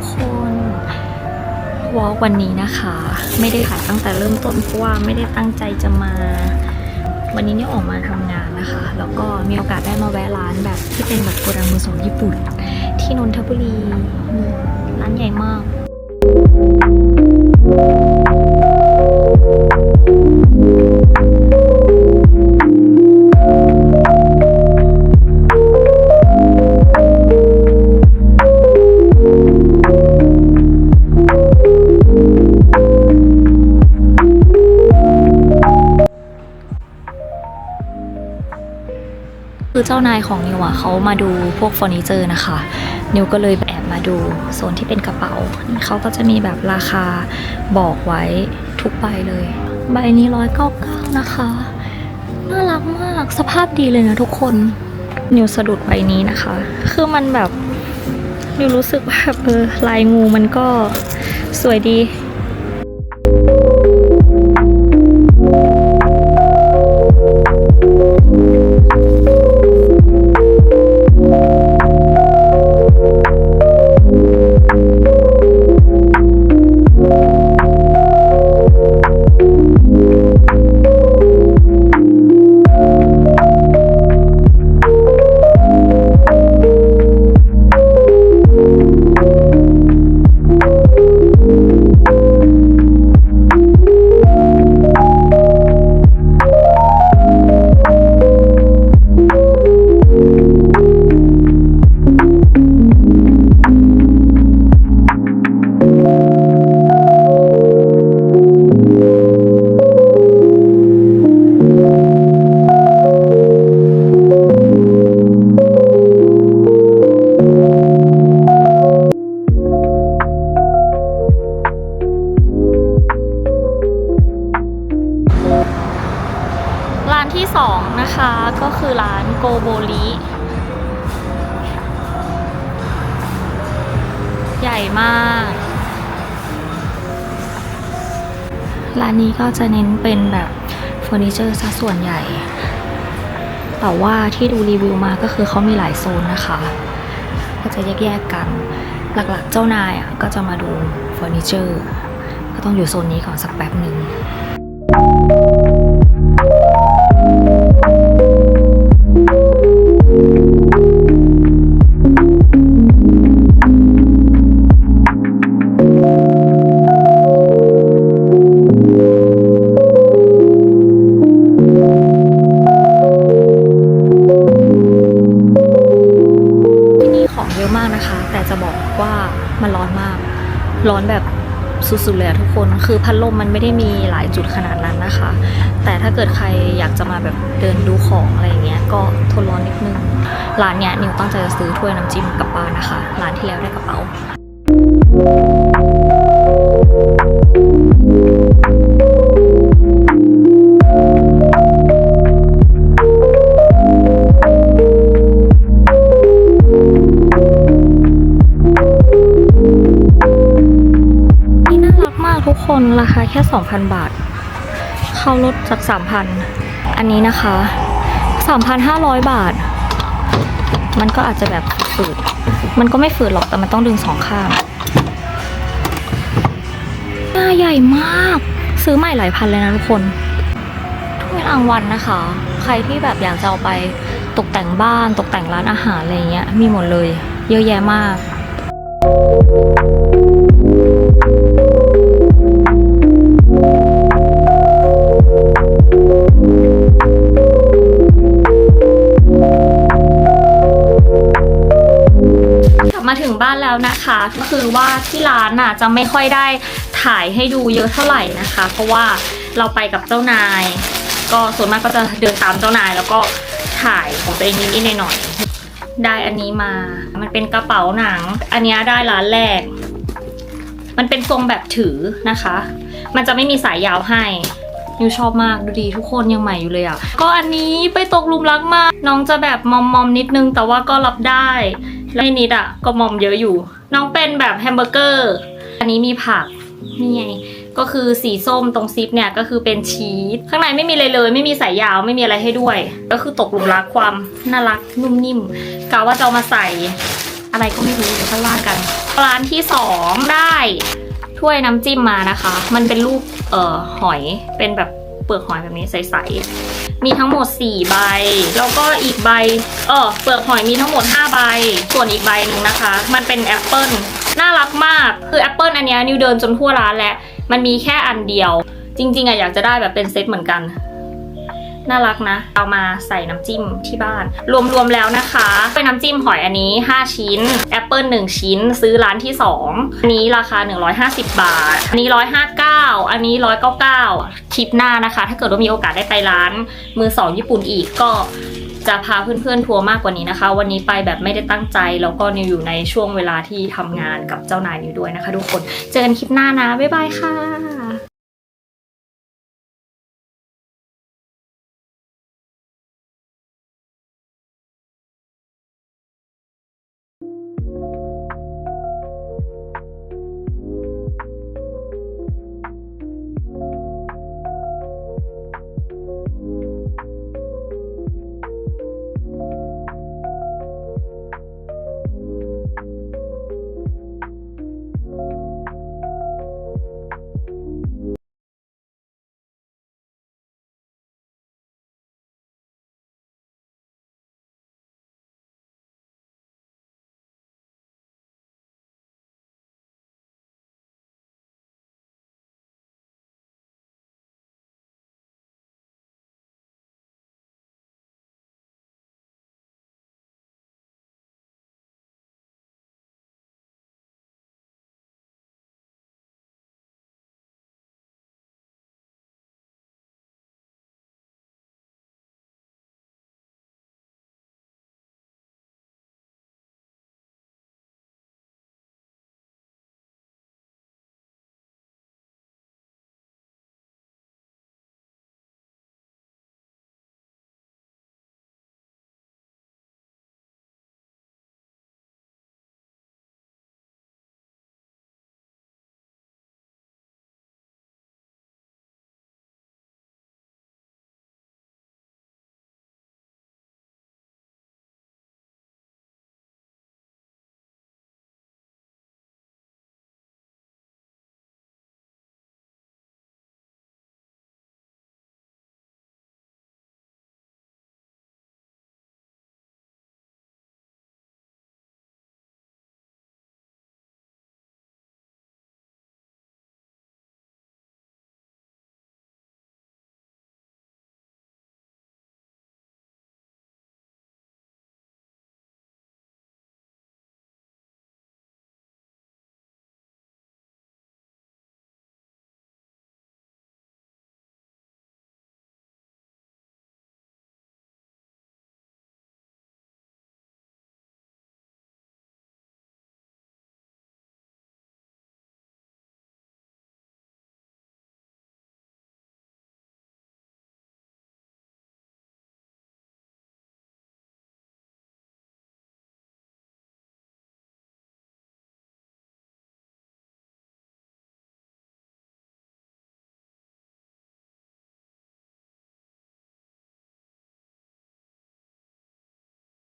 กคนวอล์กวันนี้นะคะ ไม่ได้ถ่ายตั้งแต่เริ่มต้นเพราะว่าไม่ได้ตั้งใจจะมา วันนี้เนี่ยออกมาทำงานนะคะ แล้วก็มีโอกาสได้มาแวะร้านแบบที่เป็นแบบโกดังมือสองญี่ปุ่น ที่นนทบุรีร้านใหญ่มาก คือเจ้านายของนิวอะเขามาดูพวกเฟอร์นิเจอร์นะคะ นิวก็เลยแอบมาดูโซนที่เป็นกระเป๋านี่เขาก็จะมีแบบราคาบอกไว้ทุกใบเลย ใบนี้ร้อยเก้าเก้านะคะน่ารักมากสภาพดีเลยนะทุกคน นิวสะดุดใบนี้นะคะ คือมันแบบนิวรู้สึกว่าแบบเออลายงูมันก็สวยดี ริ ใหญ่มาก ร้านนี้ก็จะเน้นเป็นแบบเฟอร์นิเจอร์ซะส่วนใหญ่ แต่ว่าที่ดูรีวิวมาก็คือเขามีหลายโซนนะคะ ก็จะแยกๆกัน หลักๆเจ้านายอะก็จะมาดูเฟอร์นิเจอร์ ก็ต้องอยู่โซนนี้ก่อนสักแป๊บหนึ่งที่ บอกว่ามันร้อนมาก ร้อนแบบสุดๆเลยทุกคนคือพัดลมมันไม่ได้มีหลายจุดขนาดนั้นนะคะ แต่ถ้าเกิดใครอยากจะมาแบบเดินดูของอะไรเงี้ยก็ทนร้อนนิดนึง ร้านเนี้ยนิวตั้งใจจะซื้อถ้วยน้ำจิ้มกลับบ้านนะคะ ร้านที่แล้วได้กระเป๋า ทุกคนราคาแค่ 2,000 บาท เข้าลดจาก 3,000 อันนี้นะคะ 3,500 บาท มันก็อาจจะแบบฝืด มันก็ไม่ฝืดหรอกแต่มันต้องดึงสองข้างหน้าใหญ่มาก ซื้อใหม่หลายพันเลยนะทุกคนถ้วยรางวัลนะคะ ใครที่แบบอยากจะเอาไปตกแต่งบ้านตกแต่งร้านอาหารอะไรเงี้ยมีหมดเลย เยอะแยะมากก นะคะ ก็คือว่าที่ร้านน่ะจะไม่ค่อยได้ถ่ายให้ดูเยอะเท่าไหร่นะคะ เพราะว่าเราไปกับเจ้านาย ก็ส่วนมากก็จะเดินตามเจ้านายแล้วก็ถ่ายของตัวเองนิดๆหน่อยๆได้อันนี้มา มันเป็นกระเป๋าหนัง อันนี้ได้ร้านแรก มันเป็นทรงแบบถือนะคะ มันจะไม่มีสายยาวให้ นิวชอบมากดูดีทุกคนยังใหม่อยู่เลยอะ ก็อันนี้ไปตกลุมรักมากน้องจะแบบมอมมอมนิดนึง แต่ว่าก็รับได้ แล้วนิดอะก็มอมเยอะอยู่ น้องเป็นแบบแฮมเบอร์เกอร์ อันนี้มีผักนี่ไงก็คือสีส้มตรงซิปเนี่ยก็คือเป็นชีสข้างในไม่มีอะไรเลย ไม่มีสายยาวไม่มีอะไรให้ด้วย ก็คือตกหลุมรักความน่ารักนุ่มนิ่มกะว่าจะมาใส่อะไรก็ไม่รู้เดี๋ยวค่อยว่ากัน ร้านที่สองได้ ถ้วยน้ำจิ้มมานะคะ มันเป็นรูปเอ่อหอยเป็นแบบเปลือกหอยแบบนี้ใสๆ มีทั้งหมด 4 ใบ แล้วก็อีกใบเออเปลือกหอยมีทั้งหมด 5 ใบ ส่วนอีกใบหนึ่งนะคะ มันเป็นแอปเปิลน่ารักมาก คือแอปเปิลอันนี้นิวเดินจนทั่วร้านแล้ว มันมีแค่อันเดียว จริง ๆอะอยากจะได้แบบเป็นเซตเหมือนกัน น่ารักนะ เอามาใส่น้ำจิ้มที่บ้าน รวมๆแล้วนะคะ เป็นน้ำจิ้มหอยอันนี้ 5 ชิ้นแอปเปิล1ชิ้น ซื้อร้านที่ 2 อันนี้ราคา 150 บาท อันนี้ 159 อันนี้ 199 คลิปหน้านะคะ ถ้าเกิดว่ามีโอกาสได้ไปร้าน มือสองญี่ปุ่นอีกก็จะพาเพื่อนๆทัวร์มากกว่านี้นะคะ วันนี้ไปแบบไม่ได้ตั้งใจ แล้วก็นิวอยู่ในช่วงเวลาที่ทำงานกับเจ้านายนิวด้วยนะคะ ทุกคน เจอกันคลิปหน้านะ บ๊ายบายค่ะ